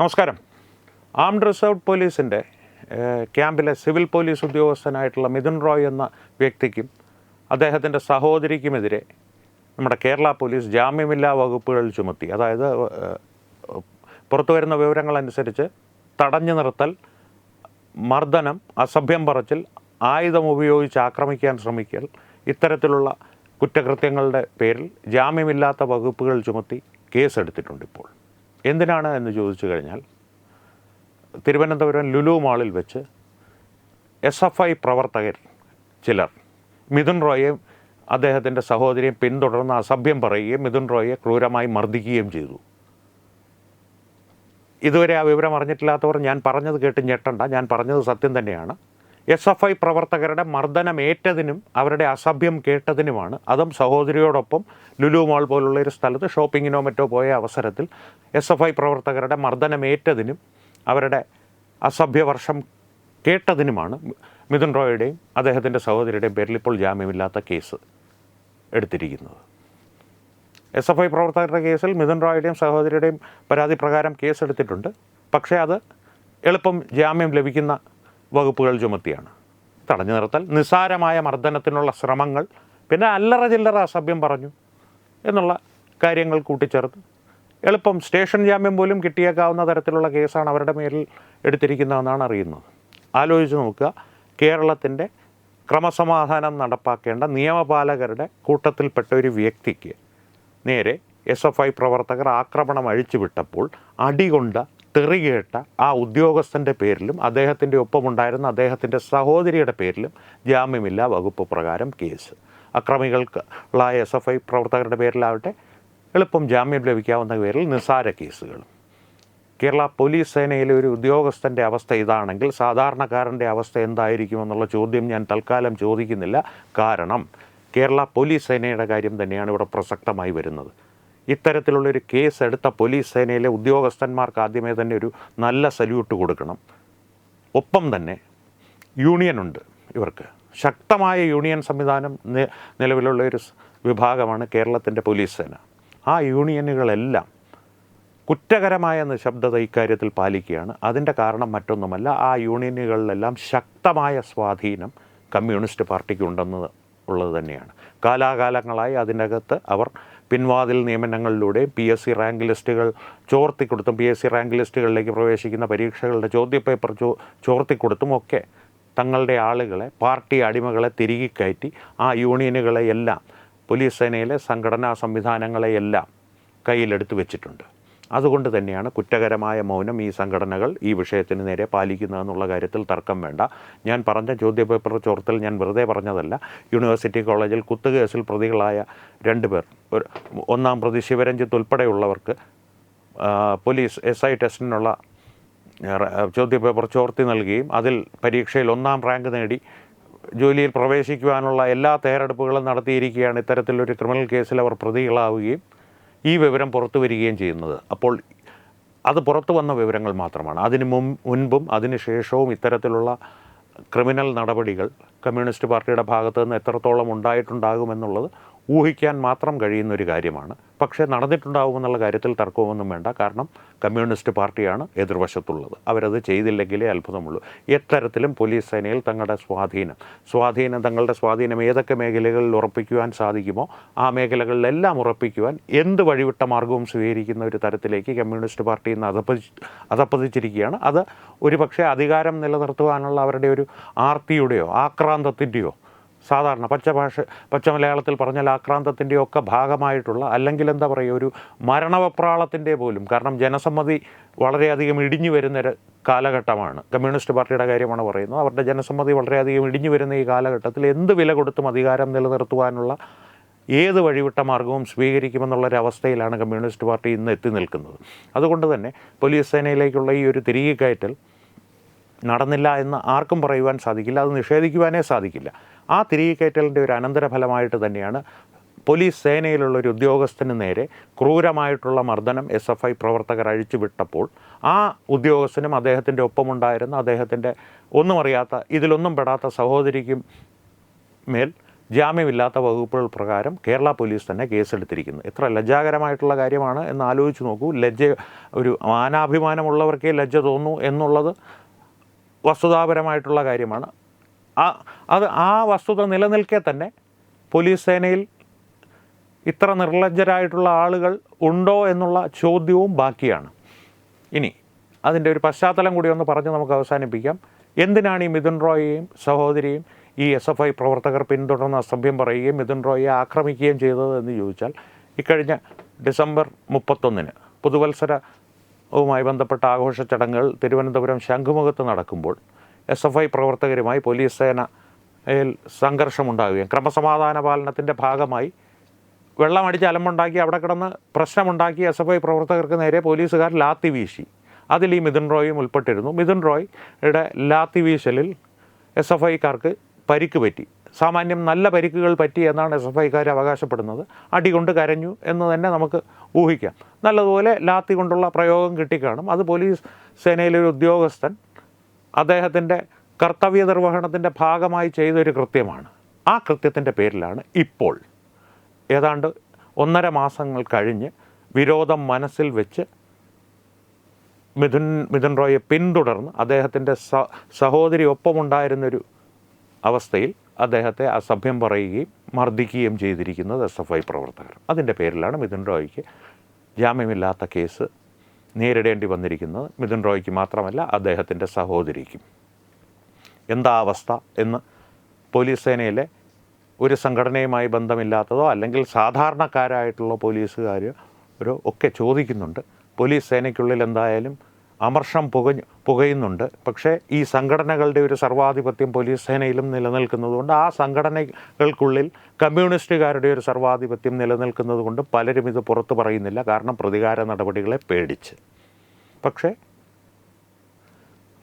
നമസ്കാരം. Armed reserve പോലീസിന്റെ ക്യാമ്പിലെ സിവിൽ പോലീസ് ഉദ്യോഗസ്ഥനായിട്ടുള്ള മിഥുൻ റോയ് എന്ന വ്യക്തിക്കും അദ്ദേഹത്തിന്റെ സഹോദരിക്കുമെതിരെ നമ്മുടെ കേരള പോലീസ് ജാമ്യമില്ലാ വകുപ്പുകൾ ചുമത്തി അതായത് പുറത്തു വരുന്ന വിവരങ്ങളനുസരിച്ച് തടഞ്ഞു നിർത്തൽ മർദ്ദനം അസഭ്യം പറച്ചിൽ ആയുധം ഉപയോഗിച്ച് ആക്രമിക്കാൻ ശ്രമിക്കൽ ഇത്തരത്തിലുള്ള കുറ്റകൃത്യങ്ങളുടെ പേരിൽ ജാമ്യമില്ലാത്ത വകുപ്പുകൾ ചുമത്തി കേസെടുത്തിട്ടുണ്ട് ഇപ്പോൾ. എന്തിനാണ് എന്ന് ചോദിച്ചു കഴിഞ്ഞാൽ തിരുവനന്തപുരം ലുലു മാളിൽ വെച്ച് എസ് എഫ് ഐ പ്രവർത്തകർ ചിലർ മിഥുൻ റോയെ അദ്ദേഹത്തിന്റെ സഹോദരിയെ പിന്തുടർന്ന് അസഭ്യം പറയുകയും മിഥുൻ റോയെ ക്രൂരമായി മർദ്ദിക്കുകയും ചെയ്തു. ഇതുവരെ ആ വിവരം അറിഞ്ഞിട്ടില്ലാത്തവർ ഞാൻ പറഞ്ഞത് കേട്ട് ഞെട്ടണ്ട ഞാൻ പറഞ്ഞത് സത്യം തന്നെയാണ്. എസ് എഫ് ഐ പ്രവർത്തകരുടെ മർദ്ദനമേറ്റതിനും അവരുടെ അസഭ്യം കേട്ടതിനുമാണ് അതും സഹോദരിയോടൊപ്പം ലുലു മാൾ പോലുള്ള ഒരു സ്ഥലത്ത് ഷോപ്പിങ്ങിനോ മറ്റോ പോയ അവസരത്തിൽ എസ് എഫ് ഐ പ്രവർത്തകരുടെ മർദ്ദനമേറ്റതിനും അവരുടെ അസഭ്യവർഷം കേട്ടതിനുമാണ് മിഥുൻ റോയുടെയും അദ്ദേഹത്തിന്റെ സഹോദരിയുടെയും പേരിൽ ഇപ്പോൾ ജാമ്യമില്ലാത്ത കേസ് എടുത്തിരിക്കുന്നത്. എസ് എഫ് ഐ പ്രവർത്തകരുടെ കേസിൽ മിഥുൻ റോയുടെയും സഹോദരിയുടെയും പരാതി പ്രകാരം കേസെടുത്തിട്ടുണ്ട്. പക്ഷേ അത് എളുപ്പം ജാമ്യം ലഭിക്കുന്ന വകുപ്പുകൾ ചുമത്തിയാണ്. തടഞ്ഞു നിർത്തൽ നിസ്സാരമായ മർദ്ദനത്തിനുള്ള ശ്രമങ്ങൾ പിന്നെ അല്ലറ ചില്ലറ അസഭ്യം പറഞ്ഞു. എന്നുള്ള കാര്യങ്ങൾ കൂട്ടിച്ചേർത്ത്. എളുപ്പം സ്റ്റേഷൻ ജാമ്യം പോലും കിട്ടിയേക്കാവുന്ന തരത്തിലുള്ള കേസാണ് അവരുടെ മേലിൽ എടുത്തിരിക്കുന്നതെന്നാണ് അറിയുന്നത്. ആലോചിച്ച് നോക്കുക കേരളത്തിന്റെ ക്രമസമാധാനം നടപ്പാക്കേണ്ട നിയമപാലകരുടെ കൂട്ടത്തിൽപ്പെട്ട ഒരു വ്യക്തിക്ക് നേരെ എസ് എഫ് ഐ പ്രവർത്തകർ ആക്രമണം അഴിച്ചുവിട്ടപ്പോൾ അടികൊണ്ട തെറികേട്ട ആ ഉദ്യോഗസ്ഥന്റെ പേരിലും അദ്ദേഹത്തിന്റെ ഒപ്പമുണ്ടായിരുന്ന അദ്ദേഹത്തിന്റെ സഹോദരിയുടെ പേരിലും ജാമ്യമില്ല വകുപ്പ് പ്രകാരം കേസ്. അക്രമികൾക്കുള്ളായ എസ് എഫ് ഐ പ്രവർത്തകരുടെ പേരിലാവട്ടെ എളുപ്പം ജാമ്യം ലഭിക്കാവുന്ന പേരിൽ നിസ്സാര കേസുകൾ കേരള പോലീസ് സേനയിലെ ഒരു ഉദ്യോഗസ്ഥന്റെ അവസ്ഥ ഇതാണെങ്കിൽ സാധാരണക്കാരന്റെ അവസ്ഥ എന്തായിരിക്കും എന്നുള്ള ചോദ്യം ഞാൻ തൽക്കാലം ചോദിക്കുന്നില്ല. കാരണം കേരള പോലീസ് സേനയുടെ കാര്യം തന്നെയാണ് ഇവിടെ പ്രസക്തമായി വരുന്നത്. ഇത്തരത്തിലുള്ളൊരു കേസ് എടുത്ത പോലീസ് സേനയിലെ ഉദ്യോഗസ്ഥന്മാർക്ക് ആദ്യമേ തന്നെ ഒരു നല്ല സല്യൂട്ട് കൊടുക്കണം. ഒപ്പം തന്നെ യൂണിയനുണ്ട് ഇവർക്ക്. ശക്തമായ യൂണിയൻ സംവിധാനം നിലവിലുള്ള ഒരു വിഭാഗമാണ് കേരളത്തിന്റെ പോലീസ് സേന. ആ യൂണിയനുകളെല്ലാം കുറ്റകരമായ നിശബ്ദത ഇക്കാര്യത്തിൽ പാലിക്കുകയാണ്. അതിന്റെ കാരണം മറ്റൊന്നുമല്ല ആ യൂണിയനുകളിലെല്ലാം ശക്തമായ സ്വാധീനം കമ്മ്യൂണിസ്റ്റ് പാർട്ടിക്ക് ഉണ്ടെന്ന് ഉള്ളത് തന്നെയാണ്. കാലാകാലങ്ങളായി അതിനകത്ത് അവർ പിൻവാതിൽ നിയമനങ്ങളിലൂടെ പി എസ് സി റാങ്ക് ലിസ്റ്റുകൾ ചോർത്തിക്കൊടുത്തും പി എസ് സി റാങ്ക് ലിസ്റ്റുകളിലേക്ക് പ്രവേശിക്കുന്ന പരീക്ഷകളുടെ ചോദ്യപേപ്പർ ചോ ചോർത്തിക്കൊടുത്തും ഒക്കെ തങ്ങളുടെ ആളുകളെ പാർട്ടി അടിമകളെ തിരികെ കയറ്റി ആ യൂണിയനുകളെ എല്ലാം പോലീസ് സേനയിലെ സംഘടനാ സംവിധാനങ്ങളെയെല്ലാം കയ്യിലെടുത്ത് വെച്ചിട്ടുണ്ട്. അതുകൊണ്ട് തന്നെയാണ് കുറ്റകരമായ മൗനം ഈ സംഘടനകൾ ഈ വിഷയത്തിന് നേരെ പാലിക്കുന്നതെന്നുള്ള കാര്യത്തിൽ തർക്കം വേണ്ട. ഞാൻ പറഞ്ഞ ചോദ്യപേപ്പർ ചോർത്തൽ ഞാൻ വെറുതെ പറഞ്ഞതല്ല. യൂണിവേഴ്സിറ്റി കോളേജിൽ കുത്തുകേസിൽ പ്രതികളായ രണ്ടുപേർ പേർ ഒന്നാം പ്രതി ശിവരഞ്ജിത്ത് ഉൾപ്പെടെയുള്ളവർക്ക് പോലീസ് എസ് ഐ ടെസ്റ്റിനുള്ള ചോദ്യപേപ്പർ ചോർത്തി നൽകുകയും അതിൽ പരീക്ഷയിൽ ഒന്നാം റാങ്ക് നേടി ജോലിയിൽ പ്രവേശിക്കുവാനുള്ള എല്ലാ തയ്യാറെടുപ്പുകളും നടത്തിയിരിക്കുകയാണ് ഇത്തരത്തിലൊരു ക്രിമിനൽ കേസിൽ അവർ പ്രതികളാവുകയും ഈ വിവരം പുറത്തു വരികയും ചെയ്യുന്നത്. അപ്പോൾ അത് പുറത്തു വന്ന വിവരങ്ങൾ മാത്രമാണ്. അതിന് മുൻ മുൻപും അതിന് ശേഷവും ഇത്തരത്തിലുള്ള ക്രിമിനൽ നടപടികൾ കമ്മ്യൂണിസ്റ്റ് പാർട്ടിയുടെ ഭാഗത്തു നിന്ന് എത്രത്തോളം ഉണ്ടായിട്ടുണ്ടാകുമെന്നുള്ളത് ഊഹിക്കാൻ മാത്രം കഴിയുന്ന ഒരു കാര്യമാണ്. പക്ഷേ നടന്നിട്ടുണ്ടാവുമെന്നുള്ള കാര്യത്തിൽ തർക്കമൊന്നും വേണ്ട. കാരണം കമ്മ്യൂണിസ്റ്റ് പാർട്ടിയാണ് എതിർവശത്തുള്ളത്. അവരത് ചെയ്തില്ലെങ്കിലേ അത്ഭുതമുള്ളൂ. എത്തരത്തിലും പോലീസ് സേനയിൽ തങ്ങളുടെ സ്വാധീനം സ്വാധീനം തങ്ങളുടെ സ്വാധീനം ഏതൊക്കെ മേഖലകളിൽ ഉറപ്പിക്കുവാൻ സാധിക്കുമോ ആ മേഖലകളിലെല്ലാം ഉറപ്പിക്കുവാൻ എന്ത് വഴിവിട്ട മാർഗവും സ്വീകരിക്കുന്ന ഒരു തരത്തിലേക്ക് കമ്മ്യൂണിസ്റ്റ് പാർട്ടി ഇന്ന് അധപ്പതി അധപ്പതിച്ചിരിക്കുകയാണ് അത് ഒരുപക്ഷെ അധികാരം നിലനിർത്തുവാനുള്ള അവരുടെ ഒരു ആർത്തിയുടെയോ ആക്രാന്തത്തിന്റെയോ സാധാരണ പച്ചഭാഷ പച്ച മലയാളത്തിൽ പറഞ്ഞാൽ ആക്രാന്തത്തിന്റെയൊക്കെ ഭാഗമായിട്ടുള്ള അല്ലെങ്കിൽ എന്താ പറയുക ഒരു മരണവപ്രാളത്തിന്റെ പോലും കാരണം ജനസമ്മതി വളരെയധികം ഇടിഞ്ഞു വരുന്നൊരു കാലഘട്ടമാണ്. കമ്മ്യൂണിസ്റ്റ് പാർട്ടിയുടെ കാര്യമാണ് പറയുന്നത്. അവരുടെ ജനസമ്മതി വളരെയധികം ഇടിഞ്ഞു വരുന്ന ഈ കാലഘട്ടത്തിൽ എന്ത് വില കൊടുത്തും അധികാരം നിലനിർത്തുവാനുള്ള ഏത് വഴിവിട്ട മാർഗവും സ്വീകരിക്കുമെന്നുള്ളൊരവസ്ഥയിലാണ് കമ്മ്യൂണിസ്റ്റ് പാർട്ടി ഇന്ന് എത്തി നിൽക്കുന്നത്. അതുകൊണ്ട് തന്നെ പോലീസ് സേനയിലേക്കുള്ള ഈ ഒരു തിരികെ കയറ്റൽ നടന്നില്ല എന്ന് ആർക്കും പറയുവാൻ സാധിക്കില്ല അത് നിഷേധിക്കുവാനേ സാധിക്കില്ല. ആ തിരികെ കയറ്റലിന്റെ ഒരു അനന്തരഫലമായിട്ട് തന്നെയാണ് പോലീസ് സേനയിലുള്ള ഒരു ഉദ്യോഗസ്ഥന് നേരെ ക്രൂരമായിട്ടുള്ള മർദ്ദനം എസ് എഫ് ഐ പ്രവർത്തകർ അഴിച്ചുവിട്ടപ്പോൾ ആ ഉദ്യോഗസ്ഥനും അദ്ദേഹത്തിന്റെ ഒപ്പമുണ്ടായിരുന്ന അദ്ദേഹത്തിന്റെ ഒന്നും അറിയാത്ത ഇതിലൊന്നും പെടാത്ത സഹോദരിക്കും മേൽ ജാമ്യമില്ലാത്ത വകുപ്പുകൾ പ്രകാരം കേരള പോലീസ് തന്നെ കേസെടുത്തിരിക്കുന്നു. എത്ര ലജ്ജാകരമായിട്ടുള്ള കാര്യമാണ് എന്ന് ആലോചിച്ച് നോക്കൂ. ലജ്ജ ഒരു മാനാഭിമാനമുള്ളവർക്കേ ലജ്ജ തോന്നൂ എന്നുള്ളത് വസ്തുതാപരമായിട്ടുള്ള കാര്യമാണ്. ആ അത് ആ വസ്തുത നിലനിൽക്കെ തന്നെ പോലീസ് സേനയിൽ ഇത്ര നിർലജ്ജരായിട്ടുള്ള ആളുകൾ ഉണ്ടോ എന്നുള്ള ചോദ്യവും ബാക്കിയാണ്. ഇനി അതിന്റെ ഒരു പശ്ചാത്തലം കൂടി ഒന്ന് പറഞ്ഞ് നമുക്ക് അവസാനിപ്പിക്കാം. എന്തിനാണ് ഈ മിഥുൻ റോയിയും സഹോദരിയും ഈ എസ് എഫ് ഐ പ്രവർത്തകർ പിന്തുടർന്ന അസഭ്യം പറയുകയും മിഥുൻ റോയിയെ ആക്രമിക്കുകയും ചെയ്തത് എന്ന് ചോദിച്ചാൽ ഇക്കഴിഞ്ഞ ഡിസംബർ മുപ്പത്തൊന്നിന് പുതുവത്സരവുമായി ബന്ധപ്പെട്ട ആഘോഷ ചടങ്ങുകൾ തിരുവനന്തപുരം ശംഖുമുഖത്ത് നടക്കുമ്പോൾ എസ് എഫ് ഐ പ്രവർത്തകരുമായി പോലീസ് സേനയിൽ സംഘർഷമുണ്ടാവുകയും ക്രമസമാധാന പാലനത്തിന്റെ ഭാഗമായി വെള്ളമടിച്ച് അലമ്പുണ്ടാക്കി അവിടെ കിടന്ന് പ്രശ്നമുണ്ടാക്കി എസ് എഫ് ഐ പ്രവർത്തകർക്ക് നേരെ പോലീസുകാർ ലാത്തി വീശി. അതിൽ ഈ മിഥുൻ റോയും ഉൾപ്പെട്ടിരുന്നു. മിഥുൻ റോയുടെ ലാത്തി വീശലിൽ എസ് എഫ് ഐക്കാർക്ക് പരിക്ക് പറ്റി. സാമാന്യം നല്ല പരിക്കുകൾ പറ്റി എന്നാണ് എസ് എഫ് ഐക്കാർ അവകാശപ്പെടുന്നത്. അടികൊണ്ട് കരഞ്ഞു എന്ന് തന്നെ നമുക്ക് ഊഹിക്കാം. നല്ലതുപോലെ ലാത്തി കൊണ്ടുള്ള പ്രയോഗം കിട്ടിക്കാണും. അത് പോലീസ് സേനയിലെ ഒരു ഉദ്യോഗസ്ഥൻ അദ്ദേഹത്തിന്റെ കർത്തവ്യ നിർവഹണത്തിന്റെ ഭാഗമായി ചെയ്തൊരു കൃത്യമാണ്. ആ കൃത്യത്തിന്റെ പേരിലാണ് ഇപ്പോൾ. ഏതാണ്ട് ഒന്നര മാസങ്ങൾ കഴിഞ്ഞ് വിരോധം മനസ്സിൽ വെച്ച് മിഥുൻ മിഥുൻ റോയെ പിന്തുടർന്ന് അദ്ദേഹത്തിന്റെ സഹോദരി ഒപ്പമുണ്ടായിരുന്നൊരു അവസ്ഥയിൽ അദ്ദേഹത്തെ അസഭ്യം പറയുകയും മർദ്ദിക്കുകയും ചെയ്തിരിക്കുന്നത് എസ് എഫ് ഐ പ്രവർത്തകർ. അതിന്റെ പേരിലാണ് മിഥുൻ റോയ്ക്ക് ജാമ്യമില്ലാത്ത കേസ് നേരിടേണ്ടി വന്നിരിക്കുന്നത്. മിഥുൻ റോയ്ക്ക് മാത്രമല്ല അദ്ദേഹത്തിന്റെ സഹോദരിക്കും. എന്താ അവസ്ഥ എന്ന് പോലീസ് സേനയിലെ ഒരു സംഘടനയുമായി ബന്ധമില്ലാത്തതോ അല്ലെങ്കിൽ സാധാരണക്കാരായിട്ടുള്ള പോലീസുകാരോ ഒക്കെ ചോദിക്കുന്നുണ്ട്. പോലീസ് സേനയ്ക്കുള്ളിൽ എന്തായാലും അമർഷം പുക പുകയുന്നുണ്ട്. പക്ഷേ ഈ സംഘടനകളുടെ ഒരു സർവാധിപത്യം പോലീസ് സേനയിലും നിലനിൽക്കുന്നതുകൊണ്ട് ആ സംഘടനകൾക്കുള്ളിൽ കമ്മ്യൂണിസ്റ്റുകാരുടെ ഒരു സർവാധിപത്യം നിലനിൽക്കുന്നതുകൊണ്ട് പലരും ഇത് പുറത്തു പറയുന്നില്ല. കാരണം പ്രതികാര നടപടികളെ പേടിച്ച്. പക്ഷേ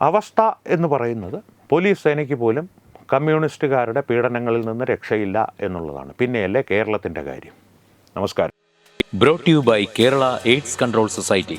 അവസ്ഥ എന്ന് പറയുന്നത് പോലീസ് സേനയ്ക്ക് പോലും കമ്മ്യൂണിസ്റ്റുകാരുടെ പീഡനങ്ങളിൽ നിന്ന് രക്ഷയില്ല എന്നുള്ളതാണ്. പിന്നെയല്ലേ കേരളത്തിന്റെ കാര്യം. നമസ്കാരം. Brought you by Kerala AIDS control society